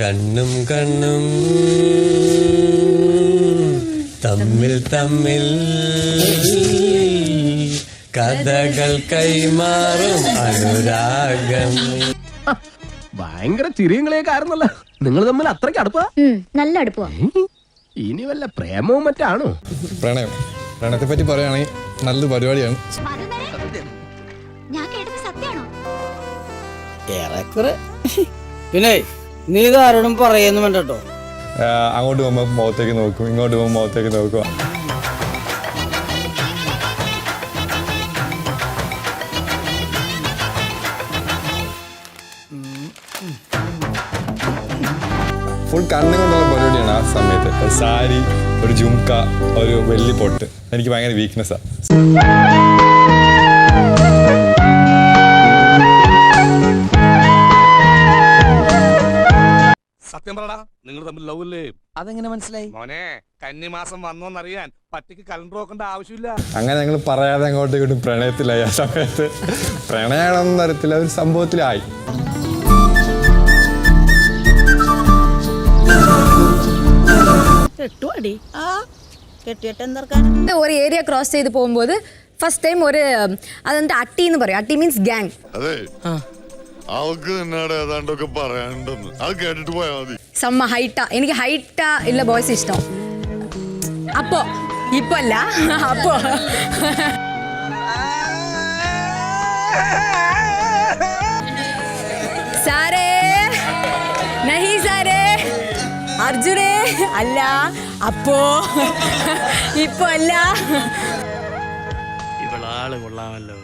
കണ്ണും കണ്ണും തമ്മിൽ തമ്മിൽ കഥകൾ കൈമാറും അനുരാഗം. ഭയങ്കര ചിരിയങ്ങളെയൊക്കെ ആയിരുന്നല്ലോ. നിങ്ങൾ തമ്മിൽ അത്രയ്ക്ക് അടുപ്പാ? നല്ല അടുപ്പമാ ഇനി വല്ല പ്രേമവും മറ്റാണോ? പ്രണയം. പ്രണയത്തെ പറ്റി പറയുകയാണെങ്കിൽ നല്ലൊരു പരിപാടിയാണ്. ഞാൻ കേട്ടത് സത്യാണോ ഏറെക്കുറെ. പിന്നെ നീ ഇതാരോടും പറയുന്നു കേട്ടോ അങ്ങോട്ട് പോകുമ്പോൾ മുഖത്തേക്ക് നോക്കും ഇങ്ങോട്ട് പോകുമ്പോൾ മുഖത്തേക്ക് നോക്കും. ഫുൾ കണ്ണുകൊണ്ടുള്ള പരിപാടിയാണ് ആ സമയത്ത്. സാരി ഒരു ജുംക്ക ഒരു വെള്ളിപ്പൊട്ട് എനിക്ക് ഭയങ്കര വീക്ക്നെസ്സാണ് സത്യം പറടാ നിങ്ങൾ തമ്മിൽ ലവ് അല്ലേ അതെങ്ങനെ മനസ്സിലായി മോനെ കന്നിമാസം വന്നോന്നറിയാൻ പട്ടിക്ക് കലണ്ടർ നോക്കേണ്ട ആവശ്യമില്ല അങ്ങനെ ഞങ്ങൾ പറയാതെ അങ്ങോട്ടും ഇങ്ങോട്ടും പ്രണയത്തിലായി ആ സമയത്ത് പ്രണയമാണെന്ന് അറിയത്തില്ല ഒരു സംഭവത്തിലായി കെട്ടുവാടി ആ കെട്ടിയിട്ട് എന്തെടുക്കാൻ ஒரு ஏரியா கிராஸ் செய்து போகும்போது ஃபர்ஸ்ட் டைம் ஒரு அது வந்து அட்டின்னு പറയും അട്ടി മീൻസ് ഗ്യാങ് അതെ അവൾക്ക് എന്നോട് ഏതാണ്ടൊക്കെ പറയാനുണ്ടെന്ന് അത് കേട്ടിട്ട് പോയാ മതി செம்ம ஹைட்டா எனக்கு ஹைட்டா இல்ல பாய்ஸ் இஷ்டம் அப்போ இப்போ இல்ல அப்போ സാറേ നഹി സാറേ അർജുനേ അല്ല അപ്പോ ഇപ്പൊ അല്ല ഇവളാള് കൊള്ളാമല്ലോ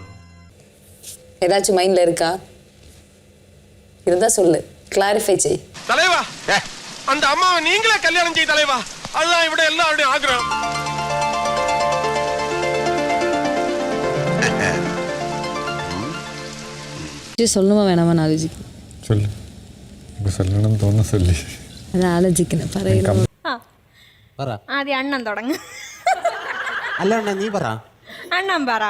ஏதாச்சும் மைண்ட்ல இருக்கா இருந்தா சொல்லு. கிளாரிஃபை செய். தலைவா! அந்த அம்மாவை நீங்களே கல்யாணம் செய் தலைவா. அதுதான் இவட எல்லாருடைய ஆഗ്രഹം சொல்லுமா வேணாமா நாலஜிக்கு சொல்லு. சொல்லணும்னு തോന്നുന്ന சொல்லி. നാലജിക്കിന് പറയുന്നു പറ ആദ്യം അണ്ണൻ തുടങ്ങ അല്ല അണ്ണ നീ പറ അണ്ണൻ പറ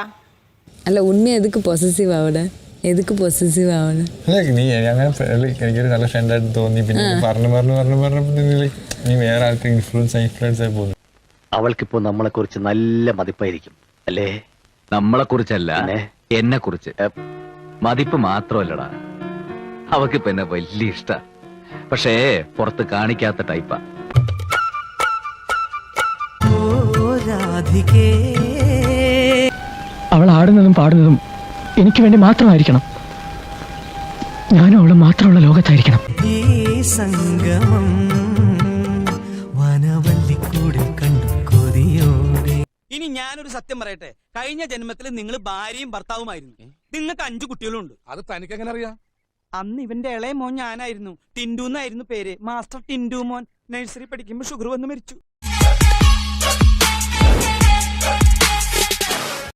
അല്ല ഉണ്ണി എതുക്ക് പൊസസീവ് അവിടെ എതുക്ക് പൊസസീവ് ആവണം അല്ല, നീ അങ്ങനെ എനിക്കൊരു നല്ല ഫ്രണ്ട് ആയിട്ട് തോന്നി. പിന്നെ പറഞ്ഞു പറഞ്ഞു പറഞ്ഞു പറഞ്ഞു പറഞ്ഞപ്പോൾ നീ നീ വേറെ ആൾക്ക് ഇൻഫ്ലുവൻസ് ഇൻഫ്ലുവൻസ് ആയി പോകുന്നു. അവൾക്കിപ്പോ നമ്മളെ കുറിച്ച് നല്ല മതിപ്പായിരിക്കും. അല്ലേ? നമ്മളെ കുറിച്ചല്ല എന്നെ കുറിച്ച് മതിപ്പ് മാത്രമല്ലടാ. അവക്കിപ്പോ എന്നെ വലിയ ഇഷ്ട. പക്ഷേ പുറത്ത് കാണിക്കാത്ത ടൈപ്പാ അവൾ ആടുന്നതും പാടുന്നതും എനിക്ക് വേണ്ടി മാത്രമായിരിക്കണം. ഞാനും അവളും മാത്രമുള്ള ലോകത്തായിരിക്കണം. സംഗമം വനവല്ലിക്കൂടെ കണ്ടു കൊതിയോടെ. ഇനി ഞാനൊരു സത്യം പറയട്ടെ. കഴിഞ്ഞ ജന്മത്തിൽ നിങ്ങൾ ഭാര്യയും ഭർത്താവുമായിരുന്നു. നിങ്ങൾക്ക് അഞ്ചു കുട്ടികളുണ്ട്. അത് തനിക്ക് എങ്ങനെ അറിയാം? അന്ന് ഇവന്റെ ഇളയ മോൻ ഞാനായിരുന്നു. ടിൻഡു എന്നായിരുന്നു പേര്. മാസ്റ്റർ ടിൻഡു മോൻ. നഴ്സറി പഠിക്കുമ്പോൾ ഷുഗർ വന്ന് മരിച്ചു.